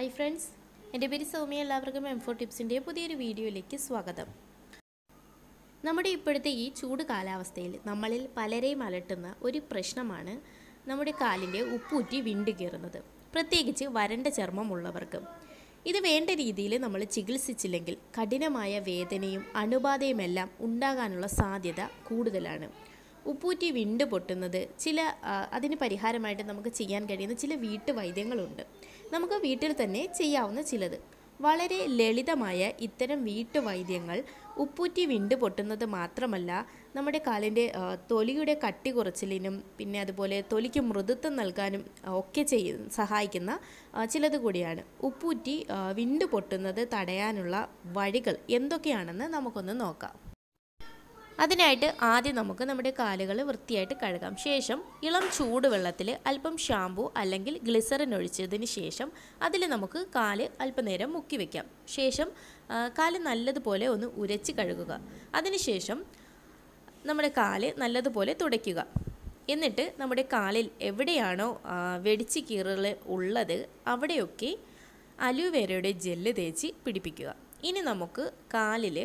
Hi friends എന്റെ പേര് സൗമ്യ. എല്ലാവർക്കും എം ഫോർ ടിപ്സിന്റെ പുതിയൊരു വീഡിയോയിലേക്ക് സ്വാഗതം. നമ്മുടെ ഇപ്പോഴത്തെ ഈ ചൂട് കാലാവസ്ഥയിൽ നമ്മളിൽ പലരെയും അലട്ടുന്ന ഒരു പ്രശ്നമാണ് നമ്മുടെ കാലിന്റെ ഉപ്പൂറ്റി വിണ്ടു കയറുന്നത്. പ്രത്യേകിച്ച് വരണ്ട ചർമ്മമുള്ളവർക്ക്. ഇത് വേണ്ട രീതിയിൽ നമ്മൾ ചികിത്സിച്ചില്ലെങ്കിൽ കഠിനമായ വേദനയും അണുബാധയുമെല്ലാം ഉണ്ടാകാനുള്ള സാധ്യത കൂടുതലാണ്. ഉപ്പൂറ്റി വിണ്ട് പൊട്ടുന്നത് ചില അതിന് പരിഹാരമായിട്ട് നമുക്ക് ചെയ്യാൻ കഴിയുന്ന ചില വീട്ടുവൈദ്യങ്ങളുണ്ട് നമുക്ക് വീട്ടിൽ തന്നെ ചെയ്യാവുന്ന ചിലത്. വളരെ ലളിതമായ ഇത്തരം വീട്ടുവൈദ്യങ്ങൾ ഉപ്പൂറ്റി വിണ്ട് പൊട്ടുന്നത് മാത്രമല്ല നമ്മുടെ കാലിന്റെ തൊലിയുടെ കട്ടി കുറച്ചിലിനും പിന്നെ അതുപോലെ തൊലിക്ക് മൃദുത്വം നൽകാനും ഒക്കെ ചെയ്യ സഹായിക്കുന്ന ചിലത് കൂടിയാണ്. ഉപ്പൂറ്റി വിണ്ട് പൊട്ടുന്നത് തടയാനുള്ള വഴികൾ എന്തൊക്കെയാണെന്ന് നമുക്കൊന്ന് നോക്കാം. അതിനായിട്ട് ആദ്യം നമുക്ക് നമ്മുടെ കാലുകൾ വൃത്തിയായിട്ട് കഴുകാം. ശേഷം ഇളം ചൂടുവെള്ളത്തിൽ അല്പം ഷാമ്പു അല്ലെങ്കിൽ ഗ്ലിസറിൻ ഒഴിച്ചതിന് ശേഷം അതിൽ നമുക്ക് കാൽ അല്പനേരം മുക്കി വയ്ക്കാം ശേഷം കാൽ നല്ലതുപോലെ ഒന്ന് ഉരച്ച് കഴുകുക. അതിനുശേഷം നമ്മുടെ കാൽ നല്ലതുപോലെ തുടയ്ക്കുക. എന്നിട്ട് നമ്മുടെ കാലിൽ എവിടെയാണോ വെടിച്ച് കീറൽ ഉള്ളത് അവിടെയൊക്കെ അലുവേരയുടെ ജെല്ല് തേച്ച് പിടിപ്പിക്കുക. ഇനി നമുക്ക് കാലിൽ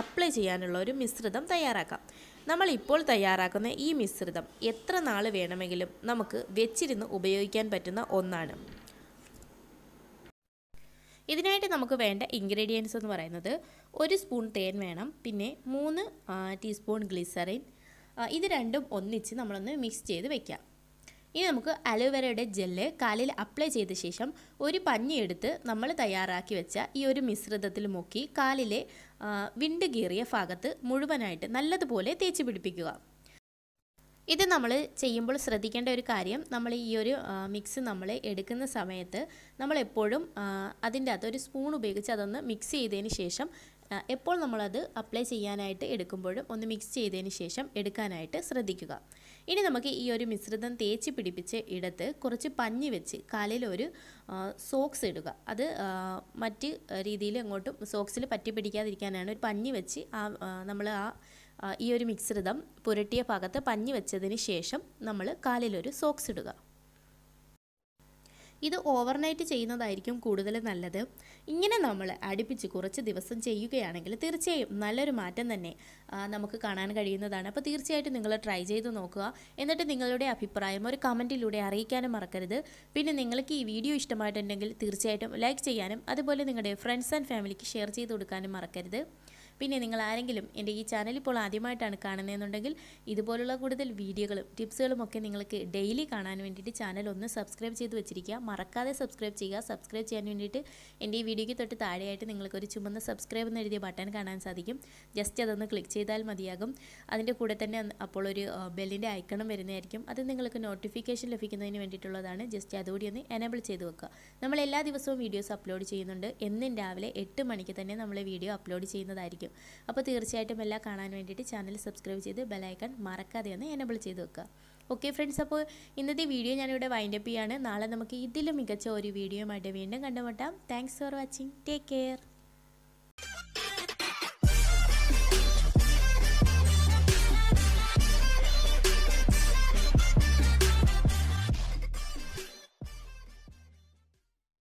അപ്ലൈ ചെയ്യാനുള്ള ഒരു മിശ്രിതം തയ്യാറാക്കാം. നമ്മൾ ഇപ്പോൾ തയ്യാറാക്കുന്ന ഈ മിശ്രിതം എത്ര നാൾ വേണമെങ്കിലും നമുക്ക് വെച്ചിരുന്ന് ഉപയോഗിക്കാൻ പറ്റുന്ന ഒന്നാണ്. ഇതിനായിട്ട് നമുക്ക് വേണ്ട ഇൻഗ്രീഡിയൻസ് എന്ന് പറയുന്നത് ഒരു സ്പൂൺ തേൻ വേണം പിന്നെ മൂന്ന് ടീസ്പൂൺ ഗ്ലിസറിൻ ഇത് രണ്ടും ഒന്നിച്ച് നമ്മളൊന്ന് മിക്സ് ചെയ്ത് വെക്കാം. ഇനി നമുക്ക് അലോവേരയുടെ ജെല്ല് കാലിൽ അപ്ലൈ ചെയ്ത ശേഷം ഒരു പഞ്ഞി എടുത്ത് നമ്മൾ തയ്യാറാക്കി വെച്ച ഈ ഒരു മിശ്രിതത്തിൽ മുക്കി കാലിലെ വിണ്ട് കീറിയ ഭാഗത്ത് മുഴുവനായിട്ട് നല്ലതുപോലെ തേച്ച് പിടിപ്പിക്കുക. ഇത് നമ്മൾ ചെയ്യുമ്പോൾ ശ്രദ്ധിക്കേണ്ട ഒരു കാര്യം നമ്മൾ ഈ ഒരു മിക്സ് നമ്മൾ എടുക്കുന്ന സമയത്ത് നമ്മൾ എപ്പോഴും അതിന്റെ അകത്ത് ഒരു സ്പൂൺ ഉപയോഗിച്ച് അതൊന്ന് മിക്സ് ചെയ്തതിന് ശേഷം എപ്പോൾ നമ്മളത് അപ്ലൈ ചെയ്യാനായിട്ട് എടുക്കുമ്പോഴും ഒന്ന് മിക്സ് ചെയ്തതിന് ശേഷം എടുക്കാനായിട്ട് ശ്രദ്ധിക്കുക. ഇനി നമുക്ക് ഈ ഒരു മിശ്രിതം തേച്ച് പിടിപ്പിച്ച് ഇടത്ത് കുറച്ച് പഞ്ഞി വെച്ച് കാലിൽ ഒരു സോക്സ് ഇടുക. അത് മറ്റ് രീതിയിൽ അങ്ങോട്ടും സോക്സിൽ പറ്റി പിടിക്കാതിരിക്കാനാണ്. ഒരു പഞ്ഞി വെച്ച് ആ നമ്മൾ ആ, ഈ ഒരു മിശ്രിതം പുരട്ടിയ ഭാഗത്ത് പഞ്ഞി വെച്ചതിന് ശേഷം നമ്മൾ കാലിലൊരു സോക്സ് ഇടുക. ഇത് ഓവർനൈറ്റ് ചെയ്യുന്നതായിരിക്കും കൂടുതൽ നല്ലത്. ഇങ്ങനെ നമ്മൾ അടുപ്പിച്ച് കുറച്ച് ദിവസം ചെയ്യുകയാണെങ്കിൽ തീർച്ചയായും നല്ലൊരു മാറ്റം തന്നെ നമുക്ക് കാണാൻ കഴിയുന്നതാണ്. അപ്പോൾ തീർച്ചയായിട്ടും നിങ്ങൾ ട്രൈ ചെയ്ത് നോക്കുക. എന്നിട്ട് നിങ്ങളുടെ അഭിപ്രായം ഒരു കമന്റിലൂടെ അറിയിക്കാനും മറക്കരുത്. പിന്നെ നിങ്ങൾക്ക് ഈ വീഡിയോ ഇഷ്ടമായിട്ടുണ്ടെങ്കിൽ തീർച്ചയായിട്ടും ലൈക്ക് ചെയ്യാനും അതുപോലെ നിങ്ങളുടെ ഫ്രണ്ട്സ് ആൻഡ് ഫാമിലിക്ക് ഷെയർ ചെയ്ത് കൊടുക്കാനും മറക്കരുത്. പിന്നെ നിങ്ങൾ ആരെങ്കിലും എന്റെ ഈ ചാനൽ ഇപ്പോൾ ആദ്യമായിട്ടാണ് കാണുന്നതെന്നുണ്ടെങ്കിൽ ഇതുപോലുള്ള കൂടുതൽ വീഡിയോകളും ടിപ്സുകളും ഒക്കെ നിങ്ങൾക്ക് ഡെയിലി കാണാൻ വേണ്ടിയിട്ട് ചാനൽ ഒന്ന് സബ്സ്ക്രൈബ് ചെയ്ത് വെച്ചിരിക്കുക. മറക്കാതെ സബ്സ്ക്രൈബ് ചെയ്യുക. സബ്സ്ക്രൈബ് ചെയ്യാൻ വേണ്ടിയിട്ട് എന്റെ ഈ വീഡിയോയ്ക്ക് തൊട്ട് താഴെയായിട്ട് നിങ്ങൾക്കൊരു ചുമന്ന സബ്സ്ക്രൈബ് എന്ന് എഴുതിയ ബട്ടൺ കാണാൻ സാധിക്കും. ജസ്റ്റ് അതൊന്ന് ക്ലിക്ക് ചെയ്താൽ മതിയാകും. അതിന്റെ കൂടെ തന്നെ അപ്പോൾ ഒരു ബെല്ലിന്റെ ഐക്കണം വരുന്നതായിരിക്കും. അത് നിങ്ങൾക്ക് നോട്ടിഫിക്കേഷൻ ലഭിക്കുന്നതിന് വേണ്ടിയിട്ടുള്ളതാണ്. ജസ്റ്റ് അതുകൂടി ഒന്ന് എനേബിൾ ചെയ്ത് വെക്കുക. നമ്മൾ എല്ലാ ദിവസവും വീഡിയോസ് അപ്ലോഡ് ചെയ്യുന്നുണ്ട്. എന്നും രാവിലെ എട്ട് മണിക്ക് തന്നെ നമ്മൾ വീഡിയോ അപ്ലോഡ് ചെയ്യുന്നതായിരിക്കും. അപ്പോൾ തീർച്ചയായിട്ടും എല്ലാം കാണാൻ വേണ്ടിയിട്ട് ചാനൽ സബ്സ്ക്രൈബ് ചെയ്ത് ബെലൈക്കൺ മറക്കാതെ ഒന്ന് എനേബിൾ ചെയ്ത് വെക്കുക. ഓക്കെ ഫ്രണ്ട്സ് അപ്പോൾ ഇന്നത്തെ വീഡിയോ ഞാനിവിടെ വൈൻഡപ്പ് ചെയ്യാണ്. നാളെ നമുക്ക് ഇതിലും മികച്ച ഒരു വീഡിയോ ആയിട്ട് വീണ്ടും കണ്ടുമുട്ടാം. Thanks for watching take care